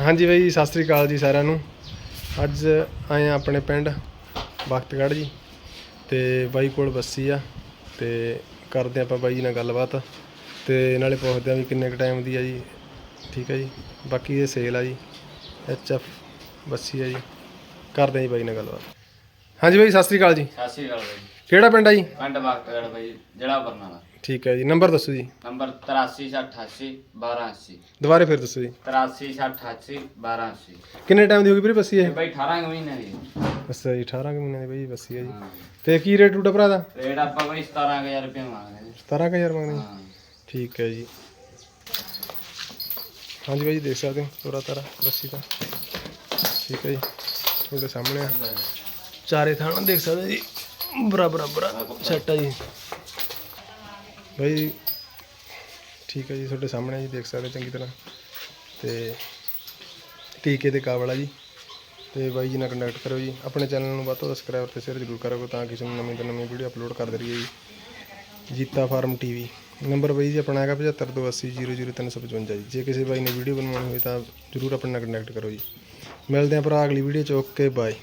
ਹਾਂਜੀ ਬਾਈ ਜੀ ਸਤਿ ਸ੍ਰੀ ਅਕਾਲ ਜੀ ਸਾਰਿਆਂ ਨੂੰ। ਅੱਜ ਆਏ ਆ ਆਪਣੇ ਪਿੰਡ ਬਖਤਗੜ੍ਹ ਜੀ ਤੇ ਬਾਈ ਕੋਲ ਬੱਸੀ ਆ ਤੇ ਕਰਦੇ ਆਪਾਂ ਬਾਈ ਜੀ ਨਾਲ ਗੱਲਬਾਤ ਤੇ ਨਾਲੇ ਪੁੱਛਦੇ ਆ ਵੀ ਕਿੰਨੇ ਕੁ ਟਾਈਮ ਦੀ ਆ ਜੀ। ਠੀਕ ਹੈ ਜੀ। ਬਾਕੀ ਇਹ ਸੇਲ ਆ ਜੀ ਐਚ ਐਫ ਬੱਸੀ ਆ ਜੀ। ਕਰਦੇ ਆ ਜੀ ਬਾਈ ਨਾਲ ਗੱਲਬਾਤ। ਹਾਂਜੀ ਬਾਈ ਸਤਿ ਸ੍ਰੀ ਅਕਾਲ ਜੀ। ਸਤਿ ਸ਼੍ਰੀ ਅਕਾਲ ਬਾਈ। ਕਿਹੜਾ ਪਿੰਡ ਆ ਜੀ? ਪਿੰਡ ਬਖਤਗੜ ਬਾਈ ਜ਼ਿਲ੍ਹਾ ਬਰਨਾਲਾ। ਠੀਕ ਹੈ ਜੀ ਨੰਬਰ ਦੱਸੋ ਜੀ। ਨੰਬਰ 8388 1280 ਦੁਬਾਰੇ ਫਿਰ ਦੱਸੋ ਜੀ। 8388 1280 ਕਿੰਨੇ ਟਾਈਮ ਦੀ ਹੋ ਗਈ ਵੀਰੇ ਬੱਸੀ ਇਹ? ਇਹ ਬਾਈ 18 ਕੁ ਮਹੀਨੇ ਦੀ ਅੱਛਾ ਜੀ 18 ਕੁ ਮਹੀਨੇ ਦੀ ਬਾਈ ਬੱਸੀ ਆ ਜੀ। ਹਾਂ। ਤੇ ਕੀ ਰੇਟ ਟੂਟਾ ਭਰਾ ਦਾ? ਰੇਟ ਆਪਾਂ ਬਾਈ 17000 ਰੁਪਏ ਮੰਗਦੇ ਨੇ 17000 ਮੰਗਦੇ ਜੀ ਹਾਂ। ਠੀਕ ਹੈ ਜੀ। ਹਾਂਜੀ ਬਾਈ ਜੀ ਦੇਖ ਸਕਦੇ ਹੋ ਤੋਰਾ ਤਾਰਾ ਬੱਸੀ ਦਾ। ਠੀਕ ਹੈ ਜੀ। ਤੁਹਾਡੇ ਸਾਹਮਣੇ ਆ। ਚਾਰੇ ਥਾਣਾ ਦੇਖ ਸਕਦੇ ਜੀ। ਬਰਾਬਰ ਬਰਾਬਰ ਸੈੱਟ ਆ ਜੀ। ਬਾਈ ਠੀਕ ਹੈ ਜੀ, ਤੁਹਾਡੇ ਸਾਹਮਣੇ ਜੀ, ਦੇਖ ਸਕਦੇ ਚੰਗੀ ਤਰ੍ਹਾਂ। ਤੇ ਟੀਕੇ ਦੇ ਕਾਬਲ ਆ ਜੀ। ਤੇ ਬਾਈ ਜੀ ਨਾਲ ਕੰਟੈਕਟ ਕਰੋ ਜੀ। ਆਪਣੇ ਚੈਨਲ ਨੂੰ ਵੱਧ ਤੋਂ ਸਬਸਕ੍ਰਾਈਬ ਤੇ ਸ਼ੇਅਰ ਜ਼ਰੂਰ ਕਰੋ ਤਾਂ ਕਿ ਤੁਹਾਨੂੰ ਨਵੀਂ ਤੋਂ ਨਵੀਂ ਵੀਡੀਓ ਅਪਲੋਡ ਕਰਦੇ ਰਹੀਏ ਜੀ। ਜੀਤਾ ਫਾਰਮ ਟੀਵੀ ਨੰਬਰ ਬਾਈ ਜੀ ਆਪਣਾ ਹੈਗਾ 7528000355 ਜੀ। ਜੇ ਕਿਸੇ ਬਾਈ ਨੇ ਵੀਡੀਓ ਬਣਵਾਉਣੀ ਹੋਵੇ ਤਾਂ ਜਰੂਰ ਆਪਣੇ ਨਾਲ ਕੰਟੈਕਟ ਕਰੋ ਜੀ। ਮਿਲਦੇ ਹਾਂ ਭਰਾ ਅਗਲੀ ਵੀਡੀਓ ਚ। Okay bye